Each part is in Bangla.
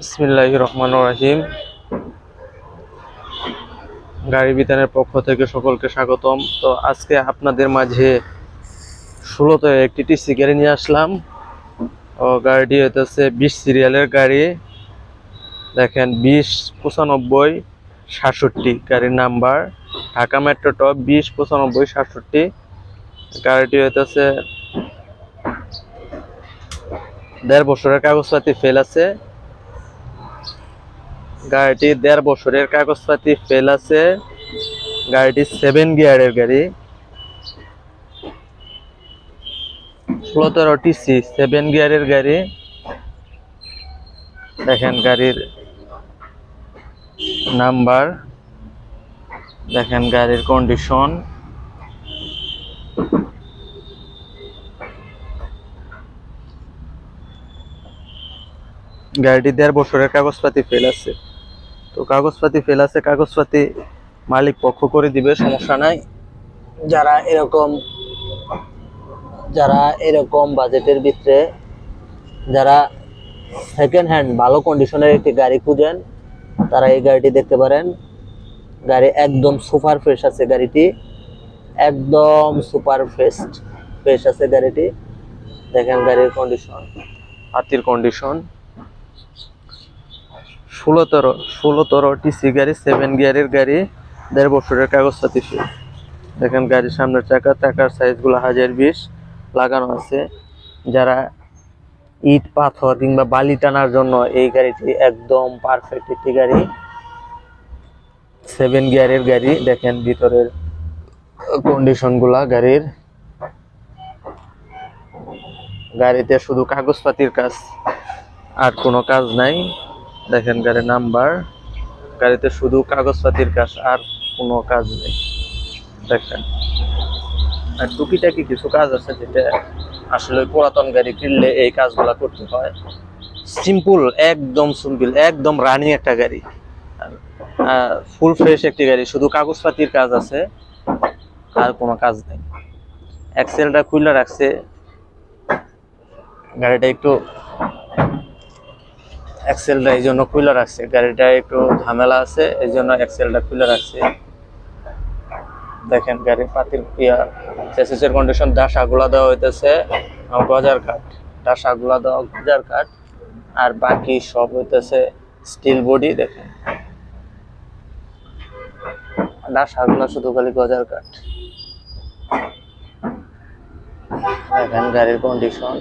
বিসমিল্লাহ রহমান রাহিম গাড়ি বিতানের পক্ষ থেকে সকলকে স্বাগতম। তো আজকে আপনাদের মাঝে ষোলোতে একটি টিসি গাড়ি নিয়ে আসলাম। ও গাড়িটি হইতেছে বিশ সিরিয়ালের গাড়ি। দেখেন, বিশ পঁচানব্বই সাতষট্টি গাড়ির নাম্বার। ঢাকা মেট্রো টপ বিশ পঁচানব্বই সাতষট্টি। গাড়িটি হইতেছে দেড় বছরের কাগজপাতি ফেল আছে। গাড়িটি দেড় বছরের কাগজপাতি ফেল আছে। গাড়িটি সেভেন গিয়ারের গাড়ি। ষোলো টিসি সেভেন গিয়ারের গাড়ি। দেখেন গাড়ির নাম্বার দেখেন গাড়ির কন্ডিশন গাড়িটি দেড় বছরের কাগজপাতি ফেল আছে। তো কাগজপাতি ফেল আছে, কাগজপাতি মালিক পক্ষ করে দিবে, সমস্যা নাই। যারা এরকম যারা এরকম বাজেটের ভিতরে, যারা সেকেন্ড হ্যান্ড ভালো কন্ডিশনের একটি গাড়ি খুঁজেন, তারা এই গাড়িটি দেখতে পারেন। গাড়ি একদম সুপার ফ্রেশ আছে গাড়িটি। একদম সুপার ফ্রেশ ফ্রেশ আছে গাড়িটি। দেখেন গাড়ির কন্ডিশন হাতির কন্ডিশন ষোলোতর ষোলোতর টিসি গাড়ি সেভেন গিয়ারের গাড়ি, দেড় বছরের কাগজপাতি ফি দেখেন গাড়ির সামনের চাকা, চাকার সাইজগুলো হাজার বিশ, লাগানো আছে। যারা ইট, পাথর কিংবা বালি টানার জন্য এই গাড়িটি একদম পারফেক্ট একটি গাড়ি। সেভেন গিয়ারের গাড়ি, দেখেন ভিতরের কন্ডিশনগুলা গাড়ির। গাড়িতে শুধু কাগজপাতির কাজ আর কোনো কাজ নাই। দেখেন গাড়ির নাম্বার। গাড়িতে শুধু কাগজপাতির কাজ আর কোনো কাজ নেই। দেখেন। আর টুকিটাকি কিছু কাজ আছে যেটা আসলে পুরাতন গাড়ি কিনলে এই কাজগুলা করতে হয়। সিম্পল একদম সিম্পল একদম রানিং একটা গাড়ি। ফুল ফ্রেশ একটি গাড়ি। শুধু কাগজপাতির কাজ আছে, আর কোনো কাজ নেই। এক্সেলটা খুলে রাখছে। গাড়িটা একটু এক্সেলটা এই জন্য খুলে রাখছে গাড়িটা একটু ঝামেলা আছে, এই জন্য এক্সেলটা খুলে রাখছে দেখেন গাড়ির পাতির ইয়া চেসিসের কন্ডিশন ডাসাগুলা দেওয়া হইতেছে গজার কাঠ ডাসাগুলা দেওয়া গজার কাঠ আর বাকি সব হইতেছে স্টিল বডি দেখেন। ডাসাগুলা শুধু খালি গজার কাঠ দেখেন গাড়ির কন্ডিশন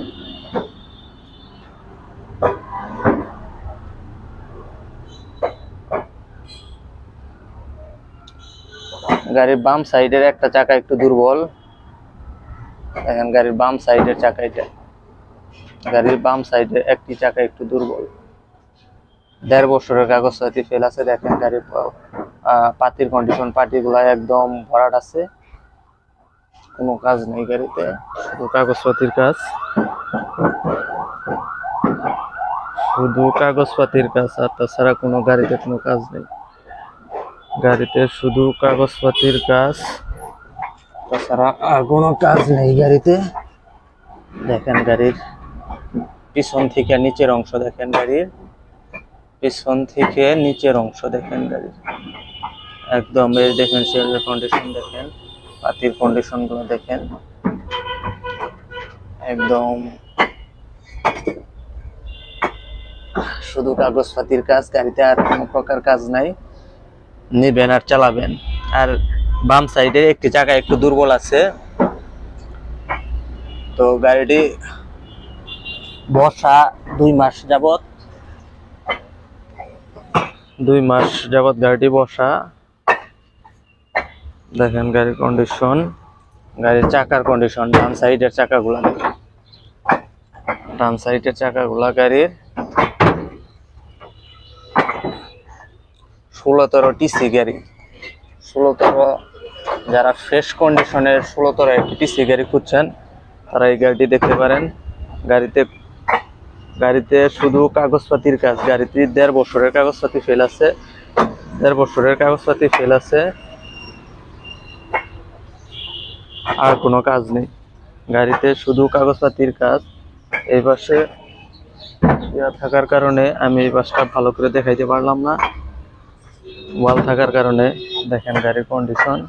গাড়ির বাম সাইডের একটা চাকা একটু দুর্বল। দেখেন গাড়ির বাম সাইডের চাকা এটা। গাড়ির বাম সাইডের একটি চাকা একটু দুর্বল। দেড় বছরের কাগজ কাগজপাতি ফেল আছে, দেখেন গাড়ির পাতির কন্ডিশন পাটিগুলা একদম ভরাট আছে। কোনো কাজ নেই গাড়িতে। শুধু কাগজপাতির কাজ। শুধু কাগজপাতির কাজ, আর তাছাড়া কোনো গাড়িতে কোনো কাজ নেই। গাড়িতে শুধু কাগজপাতির কাজ তাছাড়া আর কোনো কাজ নেই গাড়িতে। দেখেন গাড়ির পিছন থেকে নিচের অংশ দেখেন গাড়ির। পিছন থেকে নিচের অংশ দেখেন গাড়ির। একদম এই দেখেন সেলের কন্ডিশন দেখেন পাতির কন্ডিশনগুলো দেখেন। একদম শুধু কাগজপাতির কাজ, গাড়িতে আর কোনো প্রকার কাজ নাই। নেবেন আর চালাবেন। আর বাম সাইডে একটি চাকা একটু দুর্বল আছে। তো গাড়িটি বসা দুই মাস যাবত দুই মাস যাবত গাড়িটি বসা দেখেন গাড়ির কন্ডিশন গাড়ির চাকার কন্ডিশন ডান সাইডের চাকাগুলা ডান সাইডের চাকাগুলা গাড়ির ষোলোতর টিসি গাড়ি। ষোলোতর যারা ফ্রেশ কন্ডিশনের ষোলোতর একটি টিসি গাড়ি খুঁজছেন, তারা এই গাড়িটি দেখতে পারেন। গাড়িতে গাড়িতে শুধু কাগজপাতির কাজ, গাড়িতে দেড় বছরের কাগজপাতি ফেল আছে। দেড় বছরের কাগজপাতি ফেল আছে। আর কোনো কাজ নেই। গাড়িতে শুধু কাগজপাতির কাজ। এই পাশে থাকার কারণে আমি এই বাসটা ভালো করে দেখাইতে পারলাম না। ওয়াল থাকার কারণে দেখেন গাড়ির কন্ডিশন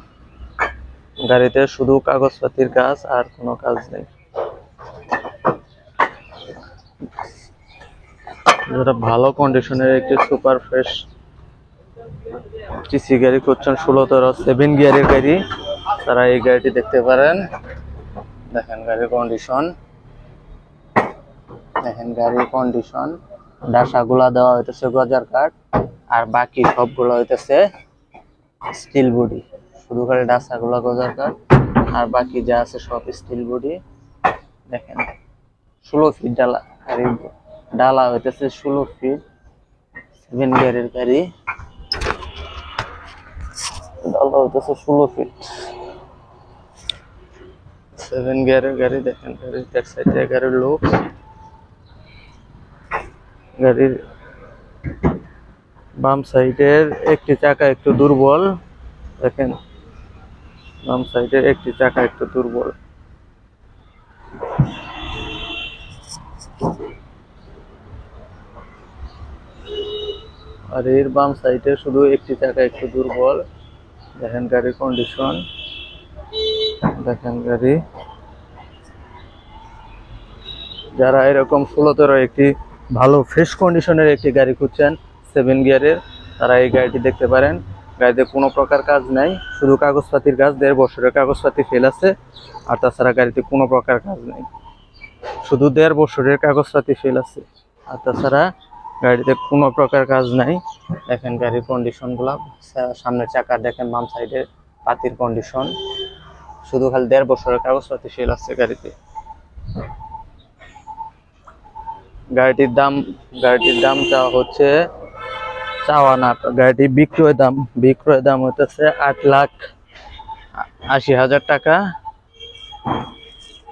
গাড়িতে শুধু কাগজপাতির কাজ আর কোনো কাজ নেই। যেটা ভালো কন্ডিশনের একটি সুপার ফ্রেশ টিসি গাড়ি করছেন ষোলোতর সেভেন গিয়ারের গাড়ি, তারা এই গাড়িটি দেখতে পারেন। দেখেন গাড়ির কন্ডিশন দেখেন গাড়ির কন্ডিশন ডাসাগুলা দেওয়া হইতেছে গজার কাঠ। আর বাকি সবগুলো হইতেছে স্টিল বডি শুধু করে ডাসাগুলা কাঠ আর বাকি যা আছে সব স্টিল বডি দেখেন, ষোলো ফিট ডালা গাড়ি ডালা হইতেছে ষোলো ফিট সেভেন গিয়ারের গাড়ি। ডালা হইতেছে ষোলো ফিট সেভেন গিয়ারের গাড়ি, দেখেন, গাড়ির এক সাইডে গাড়ির লোক গাড়ির বাম সাইডের একটি চাকা একটু দুর্বল। দেখেন, বাম সাইডের একটি চাকা একটু দুর্বল। আর এর বাম সাইডে শুধু একটি চাকা একটু দুর্বল। দেখেন গাড়ির কন্ডিশন দেখেন গাড়ি। যারা এরকম ষোলোতর একটি ভালো ফ্রেশ কন্ডিশনের একটি গাড়ি খুঁজছেন সেভেন গিয়ারের, তারা এই গাড়িটি দেখতে পারেন। গাড়িতে কোনো প্রকার কাজ নাই, শুধু কাগজপাতির কাজ, দেড় বছরের কাগজপাতি ফেল আছে, আর তাছাড়া গাড়িতে কোনো প্রকার কাজ নাই। শুধু দেড় বছরের কাগজপাতি ফেল আছে, আর তাছাড়া গাড়িতে কোনো প্রকার কাজ নাই। দেখেন গাড়ির কন্ডিশনগুলো সামনের চাকা দেখেন বাম সাইডে পাতির কন্ডিশন শুধু খালি দেড় বছরের কাগজপাতি ফেল আছে গাড়িতে। গাড়িটির দাম, গাড়িটির দামটা হচ্ছে চাওয়া না। গাড়িটি বিক্রয় দাম বিক্রয় দাম হতেছে আট লাখ আশি হাজার টাকা।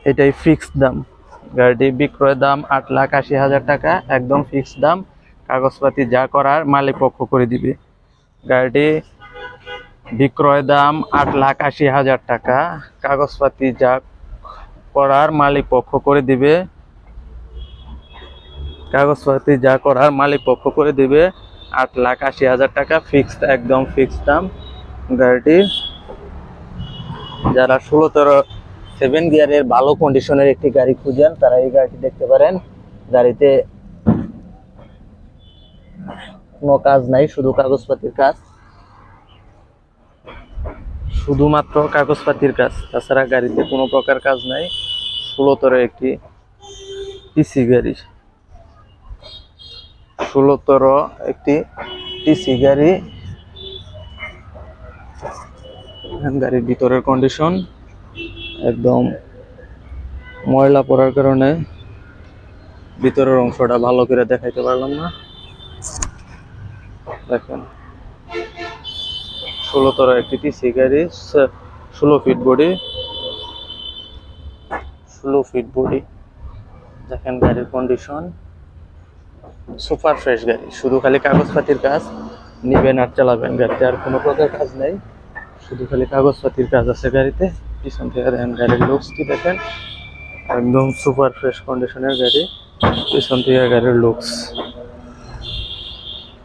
এটাই ফিক্সড দাম। গাড়িটি বিক্রয় দাম আট লাখ আশি হাজার টাকা, একদম ফিক্সড দাম। কাগজপাতি যা করার মালিক পক্ষ করে দিবে। গাড়িটি বিক্রয় দাম আট লাখ আশি হাজার টাকা। কাগজপাতি যা করার মালিক পক্ষ করে দিবে। কাগজপাতি যা করার মালিক পক্ষ করে দিবে। আট লাখ আশি হাজার টাকা ফিক্সড একদম ফিক্সড দাম গাড়িটি যারা ষোলোতর সেভেন গিয়ারের ভালো কন্ডিশনের একটি গাড়ি খুঁজেন, তারা এই গাড়িটি দেখতে পারেন। গাড়িতে কোনো কাজ নাই, শুধু কাগজপাতির কাজ। শুধুমাত্র কাগজপাতির কাজ, তাছাড়া গাড়িতে কোনো প্রকার কাজ নাই। ষোলোতর একটি পিসি গাড়ি ষোলোতর একটি টিসি গাড়ি। গাড়ির ভিতরের কন্ডিশন একদম ময়লা পড়ার কারণে ভিতরের অংশটা ভালো করে দেখাইতে পারলাম না। দেখেন, ষোলোতর একটি টিসি গাড়ি ষোলো ফিট বডি ষোলো ফিট বডি দেখেন গাড়ির কন্ডিশন সুপার ফ্রেশ গাড়ি। শুধু খালি কাগজপাতির কাজ, নিবেন আর চালাবেন গাড়িতে, আর কোনো প্রকার কাজ নেই। শুধু খালি কাগজপাতির কাজ আছে গাড়িতে। পিছন থেকে দেখেন গাড়ির লুকসটি দেখেন। একদম সুপার ফ্রেশ কন্ডিশনের গাড়ি। পিছন থেকে গাড়ির লুকস।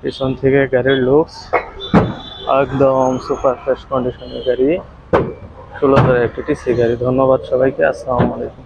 পিছন থেকে গাড়ির লুকস। একদম সুপার ফ্রেশ কন্ডিশনের গাড়ি। ষোলো হাজার একটি টিসি গাড়ি। ধন্যবাদ সবাইকে। আসসালামু আলাইকুম।